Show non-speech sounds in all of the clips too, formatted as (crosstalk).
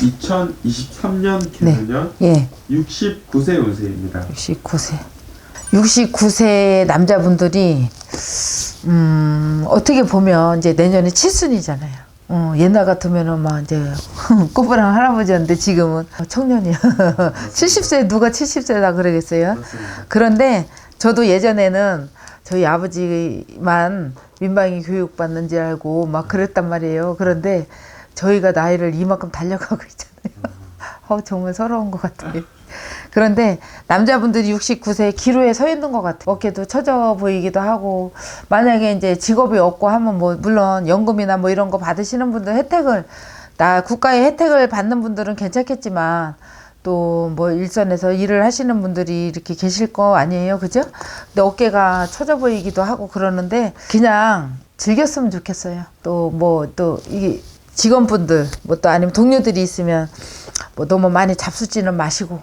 2023년 개년 예. 69세 운세입니다. 69세. 69세 남자분들이 음, 어떻게 보면 이제 내년에 칠순이잖아요. 어, 옛날 같으면은 막 이제 (laughs) 꼬부랑 할아버지였는데 지금은 청년이야. 70세 (laughs) 누가 70세다 그러겠어요? 그런데 저도 예전에는 저희 아버지만 민방위 교육 받는 줄 알고 막 그랬단 말이에요. 그런데 저희가 나이를 이만큼 달려가고 있잖아요. (laughs) 어, 정말 서러운 것 같아요. 그런데 남자분들이 69세 기로에 서 있는 것 같아요. 어깨도 처져 보이기도 하고 만약에 이제 직업이 없고 하면 뭐 물론 연금이나 뭐 이런 거 받으시는 분들 혜택을 나 국가의 혜택을 받는 분들은 괜찮겠지만 또 뭐 일선에서 일을 하시는 분들이 이렇게 계실 거 아니에요, 그죠? 근데 어깨가 처져 보이기도 하고 그러는데 그냥 즐겼으면 좋겠어요. 또 뭐또 이게 직원분들 뭐 또 아니면 동료들이 있으면 뭐 너무 많이 잡수지는 마시고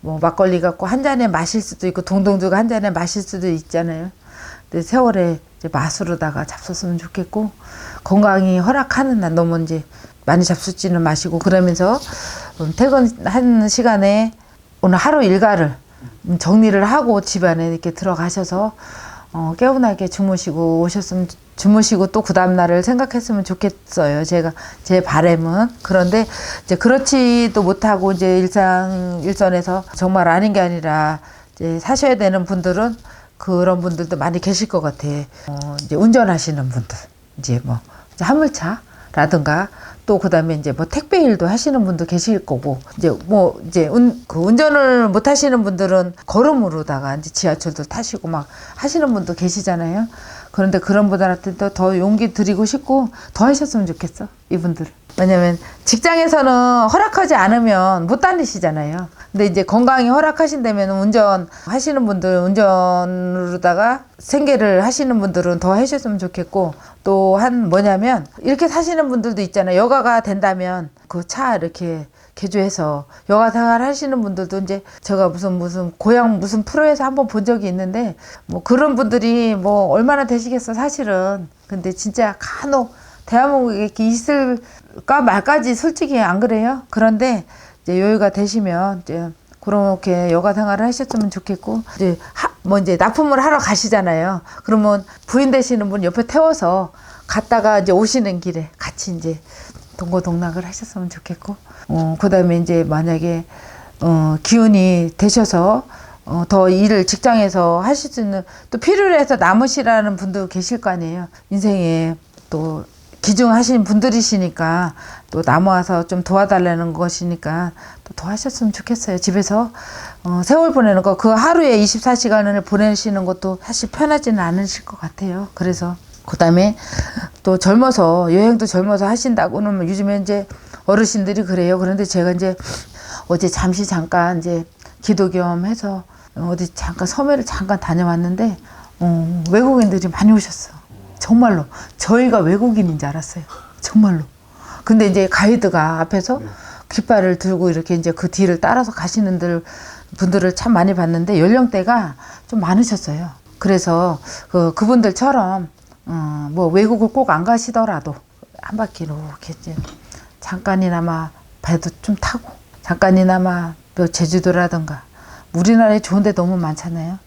뭐 막걸리 갖고 한 잔에 마실 수도 있고 동동주가 한 잔에 마실 수도 있잖아요. 근데 세월에 이제 맛으로다가 잡섰으면 좋겠고 건강이 허락하는 날 너무 이제 많이 잡수지는 마시고 그러면서 음, 퇴근하는 시간에 오늘 하루 일과를 음, 정리를 하고 집안에 이렇게 들어가셔서 어, 개운하게 주무시고 오셨으면 주무시고 또 그 다음 날을 생각했으면 좋겠어요. 제가 제 바램은 그런데 이제 그렇지도 못하고 이제 일상 일선에서 정말 아닌 게 아니라 이제 사셔야 되는 분들은 그런 분들도 많이 계실 것 같아. 어, 이제 운전하시는 분들 이제 뭐 이제 화물차라든가 또 그다음에 이제 뭐 택배 일도 하시는 분도 계실 거고 이제 뭐 이제 운, 그 운전을 못 하시는 분들은 걸음으로다가 이제 지하철도 타시고 막 하시는 분도 계시잖아요. 그런데 그런 분들한테 더, 더 용기 드리고 싶고 더 하셨으면 좋겠어 이분들. 왜냐면 직장에서는 허락하지 않으면 못 다니시잖아요. 근데 이제 건강이 허락하신다면 운전 하시는 분들 운전으로다가 생계를 하시는 분들은 더 하셨으면 좋겠고 또 한 뭐냐면 이렇게 사시는 분들도 있잖아요. 여가가 된다면 그 차 이렇게 개조해서 여가 생활 하시는 분들도 이제 제가 무슨 무슨 고향 무슨 프로에서 한번 본 적이 있는데 뭐 그런 분들이 뭐 얼마나 되시겠어 사실은 근데 진짜 간혹 대한민국에 이렇게 있을까 말까지 솔직히 안 그래요 그런데 이제 여유가 되시면 이제 그렇게 여가 생활을 하셨으면 좋겠고 이제 하, 뭐 이제 납품을 하러 가시잖아요 그러면 부인 되시는 분 옆에 태워서 갔다가 이제 오시는 길에 같이 이제 동고동락을 하셨으면 좋겠고, 어, 그 다음에 이제 만약에, 어, 기운이 되셔서, 어, 더 일을 직장에서 하실 수 있는, 또 필요로 해서 남으시라는 분도 계실 거 아니에요. 인생에 또 기중하신 분들이시니까 또 남아서 좀 도와달라는 것이니까 또 도와셨으면 좋겠어요. 집에서 어, 세월 보내는 거, 그 하루에 24시간을 보내시는 것도 사실 편하지는 않으실 것 같아요. 그래서 그다음에 또 젊어서 여행도 젊어서 하신다고는 뭐 요즘에 이제 어르신들이 그래요. 그런데 제가 이제 어제 잠시 잠깐 이제 기도 겸 해서 어디 잠깐 섬에를 잠깐 다녀왔는데 어, 외국인들이 많이 오셨어. 정말로 저희가 외국인인 줄 알았어요. 정말로. 근데 이제 가이드가 앞에서 깃발을 들고 이렇게 이제 그 뒤를 따라서 가시는 들 분들을 참 많이 봤는데 연령대가 좀 많으셨어요. 그래서 그 그분들처럼 어, 뭐 외국을 꼭 안 가시더라도 한 바퀴 이렇게 이제 잠깐이나마 배도 좀 타고 잠깐이나마 뭐 제주도라든가 우리나라에 좋은 데 너무 많잖아요.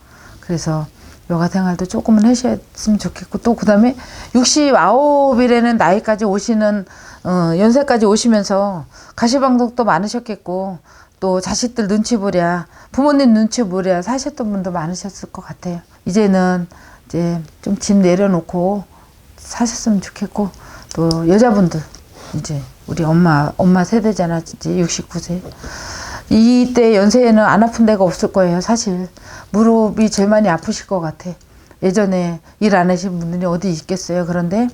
그래서 여가 생활도 조금은 하셨으면 좋겠고 또 그다음에 69이라는 나이까지 오시는 어, 연세까지 오시면서 가시방석도 많으셨겠고 또 자식들 눈치 보랴 부모님 눈치 보랴 사셨던 분도 많으셨을 것 같아요. 이제는 이제 좀 짐 내려놓고 사셨으면 좋겠고 또 여자분들 이제 우리 엄마 엄마 세대잖아 이제 69세 이때 연세에는 안 아픈 데가 없을 거예요 사실. 무릎이 제일 많이 아프실 것 같아. 예전에 일 안 하신 분들이 어디 있겠어요? 그런데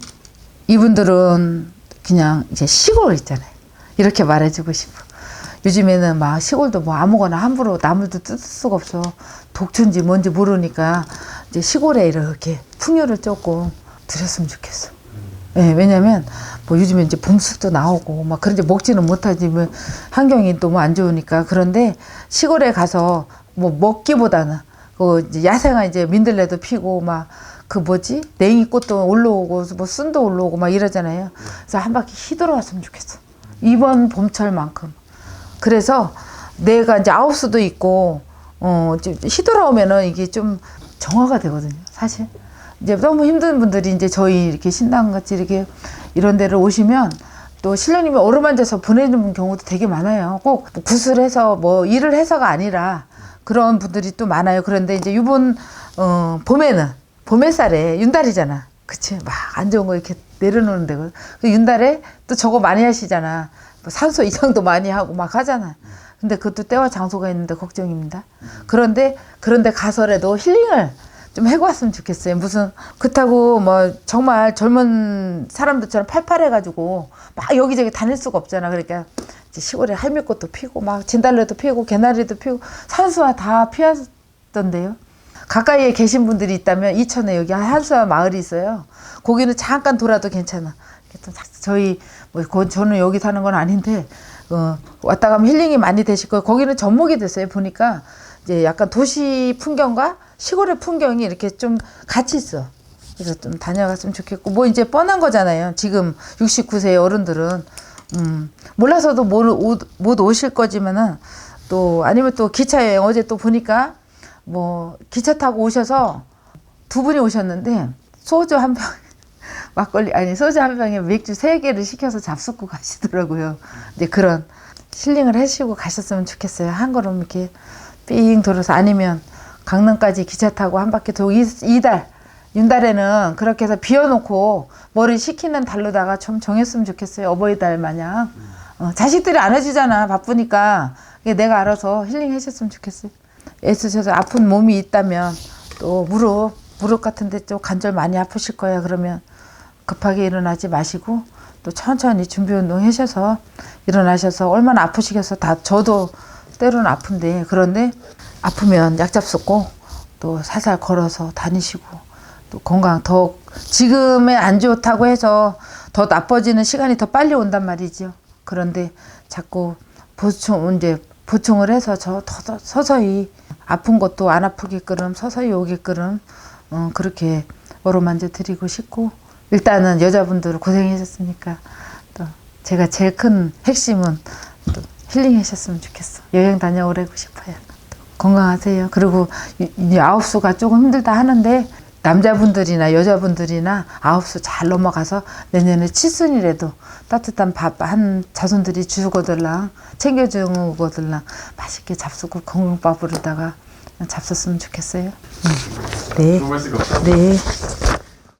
이분들은 그냥 이제 시골 있잖아요. 이렇게 말해주고 싶어. 요즘에는 막 시골도 뭐 아무거나 함부로 나물도 뜯을 수가 없어. 독초인지 뭔지 모르니까 이제 시골에 이렇게 풍요를 조금 드렸으면 좋겠어. 예, 왜냐면 뭐 요즘에 이제 봄숲도 나오고 막 그런데 먹지는 못하지 뭐 환경이 또뭐안 좋으니까 그런데 시골에 가서 뭐 먹기보다는 그 이제 야생화 이제 민들레도 피고 막 그 뭐지 냉이 꽃도 올라오고 뭐 순도 올라오고 막 이러잖아요. 그래서 한 바퀴 휘돌아왔으면 좋겠어. 이번 봄철만큼. 그래서 내가 이제 아홉 수도 있고 어좀 시돌아오면은 이게 좀 정화가 되거든요. 사실 이제 너무 힘든 분들이 이제 저희 이렇게 신당 같이 이렇게 이런 데를 오시면 또 신령님이 어루만져서 보내는 경우도 되게 많아요. 꼭 구슬해서 뭐 일을 해서가 아니라 그런 분들이 또 많아요. 그런데 이제 이번 어 봄에는 봄햇살에 윤달이잖아. 그치? 막 안 좋은 거 이렇게 내려놓는 데고 그 윤달에 또 저거 많이 하시잖아. 뭐 산소 이상도 많이 하고 막 하잖아. 근데 그것도 때와 장소가 있는데 걱정입니다. 그런데 그런데 가서라도 힐링을 좀 해고 왔으면 좋겠어요. 무슨 그렇다고 뭐 정말 젊은 사람들처럼 팔팔해가지고 막 여기저기 다닐 수가 없잖아. 그러니까 시골에 할미꽃도 피고 막 진달래도 피고 개나리도 피고 산수화 다 피었던데요. 가까이에 계신 분들이 있다면 이천에 여기 한수화 마을이 있어요. 거기는 잠깐 돌아도 괜찮아. 또 저희 뭐 거- 저는 여기 사는 건 아닌데 어, 왔다 가면 힐링이 많이 되실 거예요. 거기는 접목이 됐어요. 보니까 이제 약간 도시 풍경과 시골의 풍경이 이렇게 좀 같이 있어. 그래서 좀 다녀갔으면 좋겠고 뭐 이제 뻔한 거잖아요. 지금 69세 어른들은 음, 몰라서도 못, 오- 못 오실 거지만은 또 아니면 또 기차 여행 어제 또 보니까 뭐 기차 타고 오셔서 두 분이 오셨는데 소주 한 병, (laughs) 막걸리 아니 소주 한 병에 맥주 세 개를 시켜서 잡숫고 가시더라고요. 이제 그런 힐링을 하시고 가셨으면 좋겠어요. 한 걸음 이렇게 삥 돌아서 아니면 강릉까지 기차 타고 한 바퀴 돌고 이- 이달 윤달에는 그렇게 해서 비워놓고 머리 식히는 달로다가 좀 정했으면 좋겠어요. 어버이달 마냥 어, 자식들이 안 해주잖아 바쁘니까 내가 알아서 힐링 하셨으면 좋겠어요. 애쓰셔서 아픈 몸이 있다면 또 무릎 무릎 같은데 좀 관절 많이 아프실 거예요. 그러면 급하게 일어나지 마시고 또 천천히 준비 운동 하셔서 일어나셔서 얼마나 아프시겠어 다 저도 때로는 아픈데 그런데 아프면 약 잡숫고 또 살살 걸어서 다니시고 또 건강 더 지금에 안 좋다고 해서 더 나빠지는 시간이 더 빨리 온단 말이죠. 그런데 자꾸 보충 이제 보충을 해서 저 더- 서서히 아픈 것도 안 아프게끔 서서히 오게끔 어, 그렇게 어루만져 드리고 싶고 일단은 여자분들 고생하셨으니까 또 제가 제일 큰 핵심은 또 힐링하셨으면 좋겠어. 여행 다녀오래고 싶어요. 또 건강하세요. 그리고 아홉 수가 조금 힘들다 하는데 남자분들이나 여자분들이나 아홉 수 잘 넘어가서 내년에 칠순이라도 따뜻한 밥 한 자손들이 주거들랑 챙겨주거들랑 맛있게 잡수고 건강밥으로다가 잡섰으면 좋겠어요. 네. 것 같아요. 네.